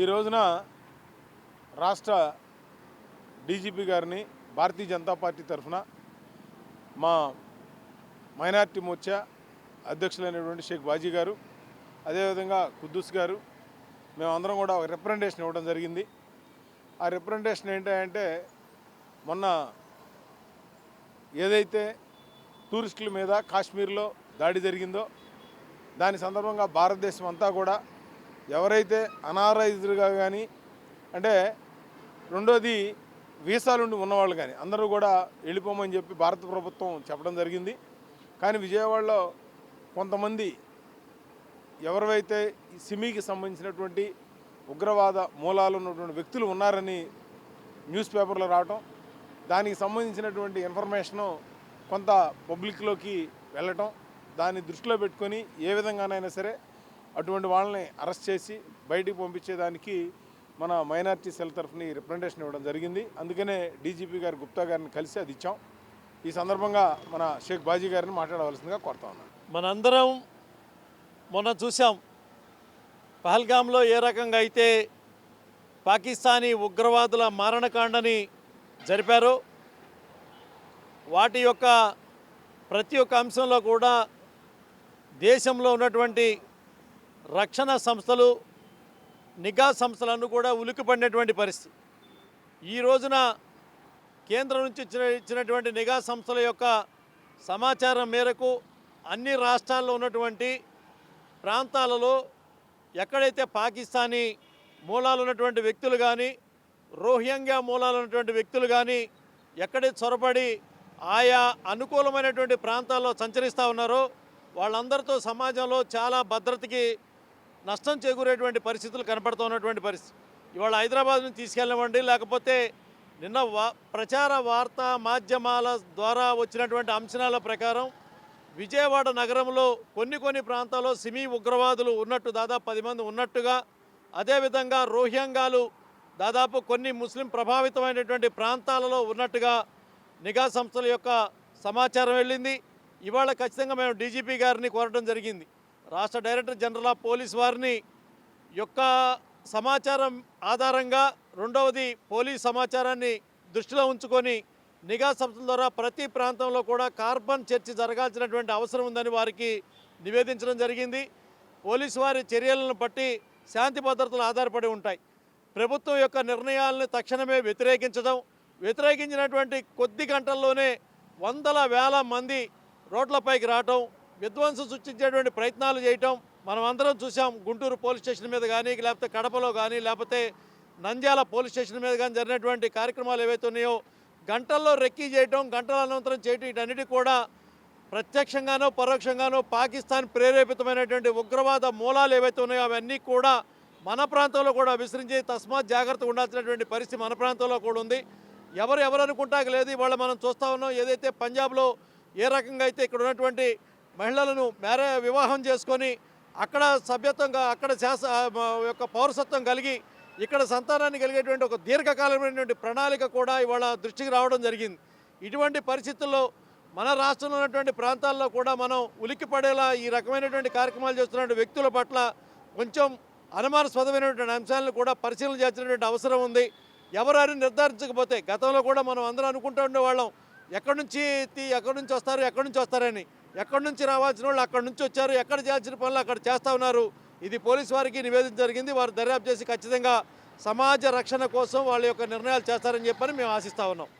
ఈ రోజున రాష్ట్ర డీజీపీ గారిని భారతీయ జనతా పార్టీ తరఫున మా మైనార్టీ మోర్చా అధ్యక్షులైనటువంటి షేక్ బాజీ గారు అదేవిధంగా కుద్దూస్ గారు మేమందరం కూడా ఒక రిప్రజెంటేషన్ ఇవ్వడం జరిగింది. ఆ రిప్రజెంటేషన్ ఏంటంటే మొన్న ఏదైతే టూరిస్టుల మీద కాశ్మీర్లో దాడి జరిగిందో దాని సందర్భంగా భారతదేశం అంతా కూడా ఎవరైతే అనారైజ్డ్గా కానీ అంటే రెండోది వీసాలుండి ఉన్నవాళ్ళు కానీ అందరూ కూడా వెళ్ళిపోమని చెప్పి భారత ప్రభుత్వం చెప్పడం జరిగింది. కానీ విజయవాడలో కొంతమంది ఎవరైతే ఈ సిమీకి సంబంధించినటువంటి ఉగ్రవాద మూలాలు ఉన్నటువంటి వ్యక్తులు ఉన్నారని న్యూస్ పేపర్లో రావటం దానికి సంబంధించినటువంటి ఇన్ఫర్మేషను కొంత పబ్లిక్లోకి వెళ్ళటం దాన్ని దృష్టిలో పెట్టుకొని ఏ విధంగానైనా సరే అటువంటి వాళ్ళని అరెస్ట్ చేసి బయటికి పంపించేదానికి మన మైనార్టీ సెల్ తరఫున రిప్రజెంటేషన్ ఇవ్వడం జరిగింది. అందుకనే డీజీపీ గారు గుప్తా గారిని కలిసి అది ఇచ్చాం. ఈ సందర్భంగా మన షేక్ బాజీ గారిని మాట్లాడవలసిందిగా కోరుతా ఉన్నాను. మనందరం మొన్న చూసాం పహల్గామ్లో ఏ రకంగా అయితే పాకిస్తానీ ఉగ్రవాదుల మారణకాండని జరిపారో వాటి యొక్క ప్రతి ఒక్క అంశంలో కూడా దేశంలో ఉన్నటువంటి రక్షణ సంస్థలు నిఘా సంస్థలను కూడా ఉలికిపడినటువంటి పరిస్థితి. ఈ రోజున కేంద్రం నుంచి ఇచ్చిన ఇచ్చినటువంటి నిఘా సంస్థల యొక్క సమాచారం మేరకు అన్ని రాష్ట్రాల్లో ఉన్నటువంటి ప్రాంతాలలో ఎక్కడైతే పాకిస్తానీ మూలాలు ఉన్నటువంటి వ్యక్తులు కానీ రోహింగ్యా మూలాలు ఉన్నటువంటి వ్యక్తులు కానీ ఎక్కడైతే చొరబడి ఆయా అనుకూలమైనటువంటి ప్రాంతాల్లో సంచరిస్తూ ఉన్నారో వాళ్ళందరితో సమాజంలో చాలా భద్రతకి నష్టం చేకూరేటువంటి పరిస్థితులు కనపడుతున్నటువంటి పరిస్థితి. ఇవాళ హైదరాబాద్ నుంచి తీసుకెళ్ళమండి లేకపోతే నిన్న వా ప్రచార వార్తా మాధ్యమాల ద్వారా వచ్చినటువంటి అంచనాల ప్రకారం విజయవాడ నగరంలో కొన్ని కొన్ని ప్రాంతాల్లో సిమీ ఉగ్రవాదులు ఉన్నట్టు దాదాపు పది మంది ఉన్నట్టుగా అదేవిధంగా రోహింగాలు దాదాపు కొన్ని ముస్లిం ప్రభావితమైనటువంటి ప్రాంతాలలో ఉన్నట్టుగా నిఘా సంస్థల యొక్క సమాచారం వెళ్ళింది. ఇవాళ ఖచ్చితంగా మేము డీజీపీ గారిని కోరడం జరిగింది. రాష్ట్ర డైరెక్టర్ జనరల్ ఆఫ్ పోలీస్ వారిని యొక్క సమాచారం ఆధారంగా రెండవది పోలీస్ సమాచారాన్ని దృష్టిలో ఉంచుకొని నిఘా సంస్థల ద్వారా ప్రతి ప్రాంతంలో కూడా కార్బన్ చర్చ జరగాల్సినటువంటి అవసరం ఉందని వారికి నివేదించడం జరిగింది. పోలీసు వారి చర్యలను బట్టి శాంతి భద్రతలు ఆధారపడి ఉంటాయి. ప్రభుత్వం యొక్క నిర్ణయాలను తక్షణమే వ్యతిరేకించడం వ్యతిరేకించినటువంటి కొద్ది గంటల్లోనే వందల వేల మంది రోడ్లపైకి రావటం విధ్వంసం సృష్టించేటువంటి ప్రయత్నాలు చేయటం మనం అందరం చూసాం గుంటూరు పోలీస్ స్టేషన్ మీద కానీ లేకపోతే కడపలో కానీ లేకపోతే నంద్యాల పోలీస్ స్టేషన్ మీద కానీ జరిగినటువంటి కార్యక్రమాలు ఏవైతే ఉన్నాయో గంటల్లో రెక్కీ చేయటం గంటల అనంతరం చేయటం వీటన్నిటి కూడా ప్రత్యక్షంగానో పరోక్షంగానో పాకిస్తాన్ ప్రేరేపితమైనటువంటి ఉగ్రవాద మూలాలు ఏవైతే ఉన్నాయో అవన్నీ కూడా మన ప్రాంతంలో కూడా విసిరించి తస్మాత్ జాగ్రత్తగా ఉండాల్సినటువంటి పరిస్థితి మన ప్రాంతంలో కూడా ఉంది. ఎవరు ఎవరు అనుకుంటాక లేదు ఇవాళ మనం చూస్తూ ఉన్నాం. ఏదైతే పంజాబ్లో ఏ రకంగా అయితే ఇక్కడ ఉన్నటువంటి మహిళలను మ్యారే వివాహం చేసుకొని అక్కడ సభ్యత్వంగా అక్కడ శాస యొక్క పౌరసత్వం కలిగి ఇక్కడ సంతానాన్ని కలిగేటువంటి ఒక దీర్ఘకాలమైనటువంటి ప్రణాళిక కూడా ఇవాళ దృష్టికి రావడం జరిగింది. ఇటువంటి పరిస్థితుల్లో మన రాష్ట్రంలో ఉన్నటువంటి ప్రాంతాల్లో కూడా మనం ఉలిక్కి పడేలా ఈ రకమైనటువంటి కార్యక్రమాలు చేస్తున్నటువంటి వ్యక్తుల పట్ల కొంచెం అనుమానాస్పదమైనటువంటి అంశాలను కూడా పరిశీలన చేసినటువంటి అవసరం ఉంది. ఎవరు నిర్ధారించకపోతే గతంలో కూడా మనం అందరూ అనుకుంటూ ఉండేవాళ్ళం ఎక్కడి నుంచి ఎక్కడి నుంచి వస్తారు ఎక్కడి నుంచి వస్తారని. ఎక్కడి నుంచి రావాల్సిన వాళ్ళు అక్కడి నుంచి వచ్చారు ఎక్కడ చేయాల్సిన పనులు అక్కడ చేస్తూ ఉన్నారు. ఇది పోలీసు వారికి నివేదించ జరిగింది. వారు దర్యాప్తు చేసి ఖచ్చితంగా సమాజ రక్షణ కోసం వాళ్ళ యొక్క నిర్ణయాలు చేస్తారని చెప్పని మేము ఆశిస్తూ ఉన్నాం.